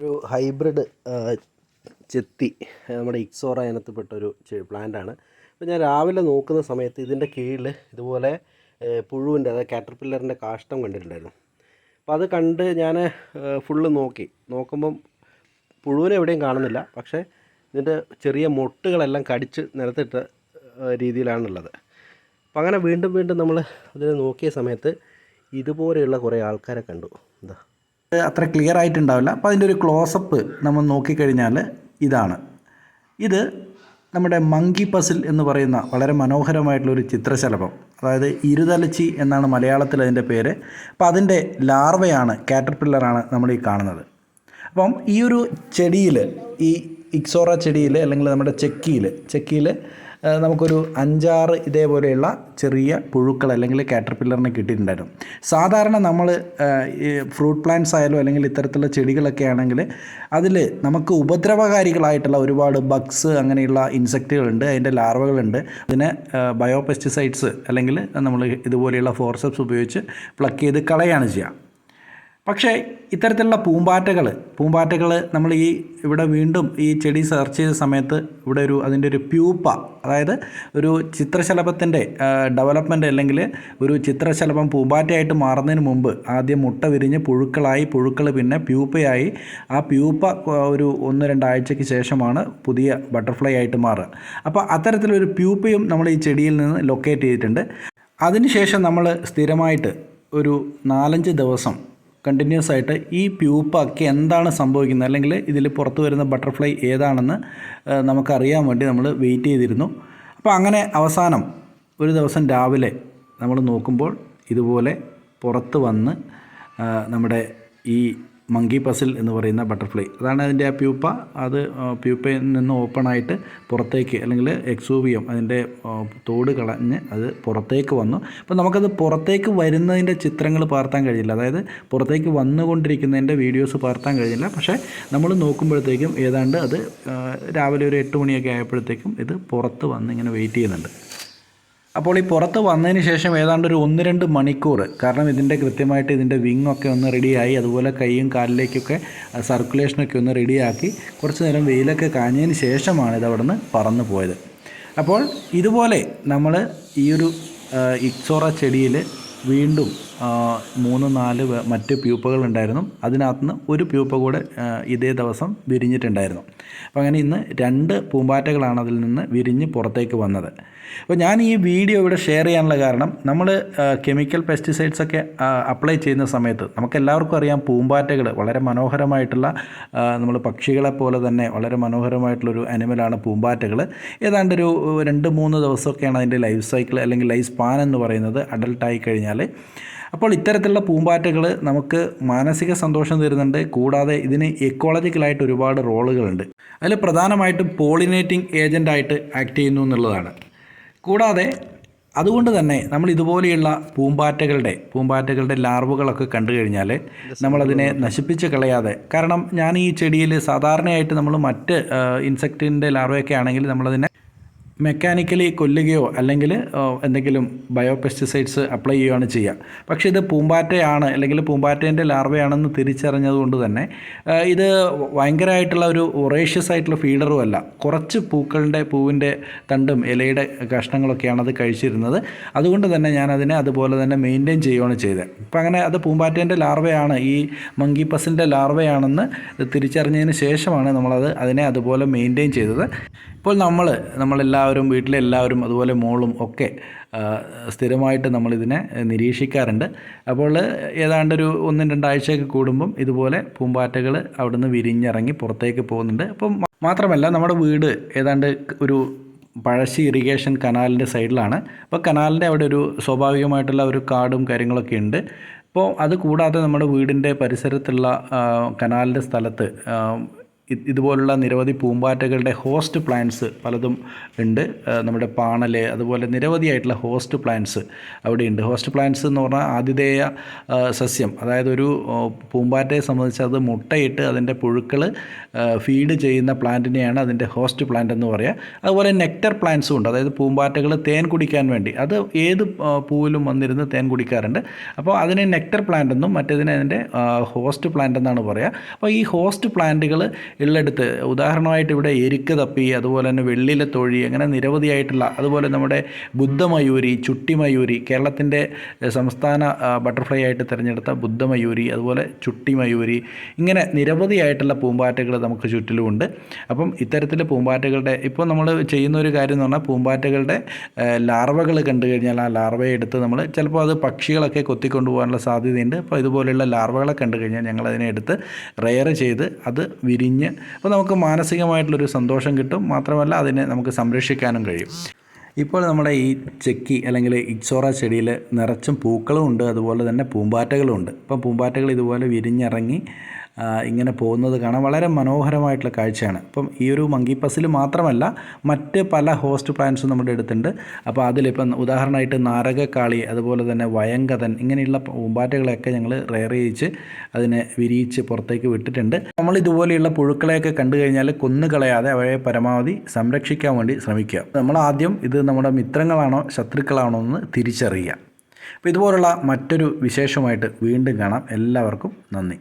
ഒരു ഹൈബ്രിഡ് ചെത്തി നമ്മുടെ ഇക്സോറ ഇനത്തിൽപ്പെട്ട ഒരു പ്ലാന്റാണ് അപ്പോൾ ഞാൻ രാവിലെ നോക്കുന്ന സമയത്ത് ഇതിന്റെ കീഴിൽ ഇതുപോലെ പുഴുവിന്റെ അതായത് കാറ്റർപില്ലറിന്റെ കാഷ്ടം കണ്ടിട്ടുണ്ടായിരുന്നു. അപ്പോൾ അത് കണ്ട് ഞാൻ ഫുള്ള് നോക്കി. നോക്കുമ്പം പുഴുവിനെ എവിടെയും കാണുന്നില്ല. പക്ഷേ ഇതിന്റെ ചെറിയ മൊട്ടുകളെല്ലാം കടിച്ച് നിലത്തിട്ട ഏഹ്, രീതിയിലാണുള്ളത്. അപ്പോൾ അങ്ങനെ വീണ്ടും വീണ്ടും നമ്മൾ അതിനെ നോക്കിയ സമയത്ത് ഇതുപോലെയുള്ള കുറേ ആൾക്കാരെ കണ്ടു. എന്താ അത്ര ക്ലിയർ ആയിട്ടുണ്ടാവില്ല. അപ്പോൾ അതിന്റെ ഒരു ക്ലോസപ്പ് നമ്മൾ നോക്കിക്കഴിഞ്ഞാൽ ഇതാണ്. ഇത് നമ്മുടെ മങ്കി പസിൽ എന്ന് പറയുന്ന വളരെ മനോഹരമായിട്ടുള്ളൊരു ചിത്രശലഭം. അതായത് ഇരുതലച്ചി എന്നാണ് മലയാളത്തിൽ അതിന്റെ പേര്. അപ്പോൾ അതിന്റെ ലാർവയാണ് കാറ്റർപില്ലറാണ് നമ്മൾ ഈ കാണുന്നത്. അപ്പം ഈ ഒരു ചെടിയിൽ ഈ ഇക്സോറ ചെടിയിൽ അല്ലെങ്കിൽ നമ്മുടെ ചെക്കിയിൽ ചെക്കിയിൽ നമുക്കൊരു അഞ്ചാറ് ഇതേപോലെയുള്ള ചെറിയ പുഴുക്കൾ അല്ലെങ്കിൽ കാറ്റർപില്ലറിനെ കിട്ടിയിട്ടുണ്ടായിരുന്നു. സാധാരണ നമ്മൾ ഫ്രൂട്ട് പ്ലാന്റ്സ് ആയാലും അല്ലെങ്കിൽ ഇത്തരത്തിലുള്ള ചെടികളൊക്കെ ആണെങ്കിൽ അതിൽ നമുക്ക് ഉപദ്രവകാരികളായിട്ടുള്ള ഒരുപാട് ബഗ്സ് അങ്ങനെയുള്ള ഇൻസെക്റ്റുകളുണ്ട് അതിന്റെ ലാർവകളുണ്ട് അതിനെ ബയോ പെസ്റ്റിസൈഡ്സ് അല്ലെങ്കിൽ നമ്മൾ ഇതുപോലെയുള്ള ഫോർസെപ്സ് ഉപയോഗിച്ച് പ്ലക്ക് ചെയ്ത് കളയാണ് ചെയ്യുക. പക്ഷേ ഇത്തരത്തിലുള്ള പൂമ്പാറ്റകൾ പൂമ്പാറ്റകൾ നമ്മൾ ഈ ഇവിടെ വീണ്ടും ഈ ചെടി സെർച്ച് ചെയ്ത സമയത്ത് ഇവിടെ ഒരു അതിന്റെ ഒരു പ്യൂപ്പ അതായത് ഒരു ചിത്രശലഭത്തിന്റെ ഡെവലപ്മെന്റ് അല്ലെങ്കിൽ ഒരു ചിത്രശലഭം പൂമ്പാറ്റയായിട്ട് മാറുന്നതിന് മുമ്പ് ആദ്യം മുട്ട വിരിഞ്ഞ് പുഴുക്കളായി പുഴുക്കൾ പിന്നെ പ്യൂപ്പയായി. ആ പ്യൂപ്പ ഒരു ഒന്ന് രണ്ടാഴ്ചയ്ക്ക് ശേഷമാണ് പുതിയ ബട്ടർഫ്ലൈ ആയിട്ട് മാറുക. അപ്പോൾ അത്തരത്തിലൊരു പ്യൂപ്പയും നമ്മൾ ഈ ചെടിയിൽ നിന്ന് ലൊക്കേറ്റ് ചെയ്തിട്ടുണ്ട്. അതിനുശേഷം നമ്മൾ സ്ഥിരമായിട്ട് ഒരു നാലഞ്ച് ദിവസം കണ്ടിന്യൂസ് ആയിട്ട് ഈ പ്യൂപ്പാക്കി എന്താണ് സംഭവിക്കുന്നത്? അല്ലെങ്കിൽ ഇതിൽ പുറത്തു വരുന്ന ബട്ടർഫ്ലൈ ഏതാണെന്ന് നമുക്കറിയാൻ വേണ്ടി നമ്മൾ വെയിറ്റ് ചെയ്തിരുന്നു. അപ്പോൾ അങ്ങനെ അവസാനം ഒരു ദിവസം രാവിലെ നമ്മൾ നോക്കുമ്പോൾ ഇതുപോലെ പുറത്ത് വന്ന് നമ്മുടെ ഈ മങ്കി പസിൽ എന്ന് പറയുന്ന ബട്ടർഫ്ലൈ അതാണ് അതിന്റെ ആ പ്യൂപ്പ. അത് പ്യൂപ്പയിൽ നിന്ന് ഓപ്പണായിട്ട് പുറത്തേക്ക് അല്ലെങ്കിൽ എക്സൂവിയം അതിന്റെ തോട് കളഞ്ഞ് അത് പുറത്തേക്ക് വന്നു. അപ്പോൾ നമുക്കത് പുറത്തേക്ക് വരുന്നതിന്റെ ചിത്രങ്ങൾ പകർത്താൻ കഴിയില്ല. അതായത് പുറത്തേക്ക് വന്നുകൊണ്ടിരിക്കുന്നതിന്റെ വീഡിയോസ് പകർത്താൻ കഴിയില്ല. പക്ഷേ നമ്മൾ നോക്കുമ്പോഴത്തേക്കും ഏതാണ്ട് അത് രാവിലെ ഒരു എട്ട് മണിയൊക്കെ ആയപ്പോഴത്തേക്കും ഇത് പുറത്ത് വന്ന് ഇങ്ങനെ വെയിറ്റ് ചെയ്യുന്നുണ്ട്. അപ്പോൾ ഈ പുറത്ത് വന്നതിന് ശേഷം ഏതാണ്ട് ഒരു ഒന്ന് രണ്ട് മണിക്കൂർ കാരണം ഇതിന്റെ കൃത്യമായിട്ട് ഇതിന്റെ വിങ് ഒക്കെ ഒന്ന് റെഡിയായി അതുപോലെ കൈയും കാലിലേക്കൊക്കെ സർക്കുലേഷനൊക്കെ ഒന്ന് റെഡിയാക്കി കുറച്ച് നേരം വെയിലൊക്കെ കാഞ്ഞതിന് ശേഷമാണ് ഇത് അവിടെ നിന്ന് പറന്നു പോയത്. അപ്പോൾ ഇതുപോലെ നമ്മൾ ഈ ഒരു ഇക്സോറ ചെടിയിൽ വീണ്ടും മൂന്ന് നാല് മറ്റ് പ്യൂപ്പകൾ ഉണ്ടായിരുന്നു അതിനകത്തുനിന്ന് ഒരു പ്യൂപ്പ കൂടെ ഇതേ ദിവസം വിരിഞ്ഞിട്ടുണ്ടായിരുന്നു. അപ്പോൾ അങ്ങനെ ഇന്ന് രണ്ട് പൂമ്പാറ്റകളാണ് അതിൽ നിന്ന് വിരിഞ്ഞ് പുറത്തേക്ക് വന്നത്. അപ്പോൾ ഞാൻ ഈ വീഡിയോ ഇവിടെ ഷെയർ ചെയ്യാനുള്ള കാരണം നമ്മൾ കെമിക്കൽ പെസ്റ്റിസൈഡ്സ് ഒക്കെ അപ്ലൈ ചെയ്യുന്ന സമയത്ത് നമുക്ക് എല്ലാവർക്കും അറിയാം പൂമ്പാറ്റകൾ വളരെ മനോഹരമായിട്ടുള്ള നമ്മൾ പക്ഷികളെ പോലെ തന്നെ വളരെ മനോഹരമായിട്ടുള്ളൊരു അനിമലാണ് പൂമ്പാറ്റകൾ ഏതാണ്ട് ഒരു രണ്ട് മൂന്ന് ദിവസമൊക്കെയാണ് അതിന്റെ ലൈഫ് സൈക്കിൾ അല്ലെങ്കിൽ ലൈഫ് സ്പാൻ എന്ന് പറയുന്നത് അഡൽട്ടായി കഴിഞ്ഞാൽ അപ്പോൾ ഇത്തരത്തിലുള്ള പൂമ്പാറ്റകൾ നമുക്ക് മാനസിക സന്തോഷം തരുന്നുണ്ട്. കൂടാതെ ഇതിന് എക്കോളജിക്കലായിട്ട് ഒരുപാട് റോളുകളുണ്ട്. അതിൽ പ്രധാനമായിട്ടും പോളിനേറ്റിംഗ് ഏജന്റായിട്ട് ആക്ട് ചെയ്യുന്നു എന്നുള്ളതാണ്. കൂടാതെ അതുകൊണ്ട് തന്നെ നമ്മൾ ഇതുപോലെയുള്ള പൂമ്പാറ്റകളുടെ പൂമ്പാറ്റകളുടെ ലാർവുകളൊക്കെ കണ്ടു കഴിഞ്ഞാൽ നമ്മളതിനെ നശിപ്പിച്ച് കളയാതെ കാരണം ഞാൻ ഈ ചെടിയിൽ സാധാരണയായിട്ട് നമ്മൾ മറ്റ് ഇൻസെക്റ്റിന്റെ ലാർവയൊക്കെ ആണെങ്കിൽ നമ്മളതിനെ മെക്കാനിക്കലി കൊല്ലുകയോ അല്ലെങ്കിൽ എന്തെങ്കിലും ബയോ പെസ്റ്റിസൈഡ്സ് അപ്ലൈ ചെയ്യുകയാണ് ചെയ്യുക. പക്ഷേ ഇത് പൂമ്പാറ്റയാണ് അല്ലെങ്കിൽ പൂമ്പാറ്റേന്റെ ലാർവയാണെന്ന് തിരിച്ചറിഞ്ഞതുകൊണ്ട് തന്നെ ഇത് ഭയങ്കരമായിട്ടുള്ള ഒരു ഒറേഷ്യസ് ആയിട്ടുള്ള ഫീഡറും അല്ല. കുറച്ച് പൂക്കളുടെ പൂവിന്റെ തണ്ടും ഇലയുടെ കഷ്ണങ്ങളൊക്കെയാണ് അത് കഴിച്ചിരുന്നത്. അതുകൊണ്ട് തന്നെ ഞാൻ അതിനെ അതുപോലെ തന്നെ മെയിന്റെയിൻ ചെയ്യുകയാണ് ചെയ്തത്. അപ്പം അങ്ങനെ അത് പൂമ്പാറ്റേന്റെ ലാർവയാണ് ഈ മങ്കി പസിന്റെ ലാർവയാണെന്ന് തിരിച്ചറിഞ്ഞതിന് ശേഷമാണ് നമ്മളത് അതിനെ അതുപോലെ മെയിന്റെയിൻ ചെയ്തത്. ഇപ്പോൾ നമ്മൾ നമ്മളെല്ലാവരും വീട്ടിലെല്ലാവരും അതുപോലെ മോളും ഒക്കെ സ്ഥിരമായിട്ട് നമ്മളിതിനെ നിരീക്ഷിക്കാറുണ്ട്. അപ്പോൾ ഏതാണ്ടൊരു ഒന്നും രണ്ടാഴ്ചയൊക്കെ കൂടുമ്പം ഇതുപോലെ പൂമ്പാറ്റകൾ അവിടുന്ന് വിരിഞ്ഞിറങ്ങി പുറത്തേക്ക് പോകുന്നുണ്ട്. അപ്പം മാത്രമല്ല നമ്മുടെ വീട് ഏതാണ്ട് ഒരു പഴശ്ശി ഇറിഗേഷൻ കനാലിന്റെ സൈഡിലാണ്. അപ്പോൾ കനാലിന്റെ അവിടെ ഒരു സ്വാഭാവികമായിട്ടുള്ള ഒരു കാടും കാര്യങ്ങളൊക്കെ ഉണ്ട്. അപ്പോൾ അത് കൂടാതെ നമ്മുടെ വീടിന്റെ പരിസരത്തുള്ള കനാലിന്റെ സ്ഥലത്ത് ഇതുപോലുള്ള നിരവധി പൂമ്പാറ്റകളുടെ ഹോസ്റ്റ് പ്ലാന്റ്സ് പലതും ഉണ്ട്. നമ്മുടെ പാണൽ അതുപോലെ നിരവധിയായിട്ടുള്ള ഹോസ്റ്റ് പ്ലാന്റ്സ് അവിടെയുണ്ട് ഹോസ്റ്റ് പ്ലാന്റ്സ് എന്ന് പറഞ്ഞാൽ ആതിഥേയ സസ്യം. അതായത് ഒരു പൂമ്പാറ്റയെ സംബന്ധിച്ച് അത് മുട്ടയിട്ട് അതിന്റെ പുഴുക്കൾ ഫീഡ് ചെയ്യുന്ന പ്ലാന്റിനെയാണ് അതിന്റെ ഹോസ്റ്റ് പ്ലാന്റ് എന്ന് പറയുക അതുപോലെ നെക്ടർ പ്ലാന്റ്സും ഉണ്ട്. അതായത് പൂമ്പാറ്റകൾ തേൻ കുടിക്കാൻ വേണ്ടി. അത് ഏത് പൂവിലും വന്നിരുന്ന് തേൻ കുടിക്കാറുണ്ട്. അപ്പോൾ അതിനെ നെക്ടർ പ്ലാന്റ് എന്നും മറ്റേതിനെ അതിന്റെ ഹോസ്റ്റ് പ്ലാന്റ് എന്നാണ് പറയുക അപ്പോൾ ഈ ഹോസ്റ്റ് പ്ലാന്റുകൾ ഉള്ളിടത്ത് ഉദാഹരണമായിട്ട് ഇവിടെ എരുക്ക് തപ്പി അതുപോലെ തന്നെ വെള്ളിലെ തൊഴി അങ്ങനെ നിരവധിയായിട്ടുള്ള അതുപോലെ നമ്മുടെ ബുദ്ധമയൂരി ചുട്ടിമയൂരി കേരളത്തിന്റെ സംസ്ഥാന ബട്ടർഫ്ലൈ ആയിട്ട് തിരഞ്ഞെടുത്ത ബുദ്ധമയൂരി അതുപോലെ ചുട്ടിമയൂരി ഇങ്ങനെ നിരവധിയായിട്ടുള്ള പൂമ്പാറ്റകൾ നമുക്ക് ചുറ്റിലുമുണ്ട്. അപ്പം ഇത്തരത്തിൽ പൂമ്പാറ്റകളുടെ ഇപ്പോൾ നമ്മൾ ചെയ്യുന്ന ഒരു കാര്യം എന്ന് പറഞ്ഞാൽ പൂമ്പാറ്റകളുടെ ലാർവകൾ കണ്ടു കഴിഞ്ഞാൽ ആ ലാർവയെ എടുത്ത് നമ്മൾ ചിലപ്പോൾ അത് പക്ഷികളൊക്കെ കൊത്തിക്കൊണ്ടു പോകാനുള്ള സാധ്യതയുണ്ട്. അപ്പോൾ ഇതുപോലെയുള്ള ലാർവകളെ കണ്ടു കഴിഞ്ഞാൽ ഞങ്ങൾ അതിനെ എടുത്ത് റെയർ ചെയ്ത് അത് വിരിഞ്ഞ് അപ്പോൾ നമുക്ക് മാനസികമായിട്ടുള്ളൊരു സന്തോഷം കിട്ടും. മാത്രമല്ല അതിനെ നമുക്ക് സംരക്ഷിക്കാനും കഴിയും. ഇപ്പോൾ നമ്മുടെ ഈ ചെക്കി അല്ലെങ്കിൽ ഇക്സോറ ചെടിയിൽ നിറച്ചും പൂക്കളും ഉണ്ട്. അതുപോലെ തന്നെ പൂമ്പാറ്റകളും ഉണ്ട്. അപ്പം പൂമ്പാറ്റകൾ ഇതുപോലെ വിരിഞ്ഞിറങ്ങി ഇങ്ങനെ പോകുന്നത് കാണാൻ വളരെ മനോഹരമായിട്ടുള്ള കാഴ്ചയാണ്. അപ്പം ഈ ഒരു മങ്കി പസിൽ മാത്രമല്ല മറ്റ് പല ഹോസ്റ്റ് പ്ലാന്റ്സും നമ്മുടെ അടുത്തുണ്ട്. അപ്പോൾ അതിലിപ്പം ഉദാഹരണമായിട്ട് നാരകക്കാളി അതുപോലെ തന്നെ വയങ്കതൻ ഇങ്ങനെയുള്ള പൂമ്പാറ്റകളെയൊക്കെ ഞങ്ങൾ റെയർ ചെയ്യിച്ച് അതിനെ വിരിയിച്ച് പുറത്തേക്ക് വിട്ടിട്ടുണ്ട്. നമ്മൾ ഇതുപോലെയുള്ള പുഴുക്കളെയൊക്കെ കണ്ടു കഴിഞ്ഞാൽ കൊന്നുകളയാതെ അവയെ പരമാവധി സംരക്ഷിക്കാൻ വേണ്ടി ശ്രമിക്കുക. നമ്മൾ ആദ്യം ഇത് നമ്മുടെ മിത്രങ്ങളാണോ ശത്രുക്കളാണോ എന്ന് തിരിച്ചറിയുക. അപ്പോൾ ഇതുപോലുള്ള മറ്റൊരു വിശേഷമായിട്ട് വീണ്ടും കാണാം. എല്ലാവർക്കും നന്ദി.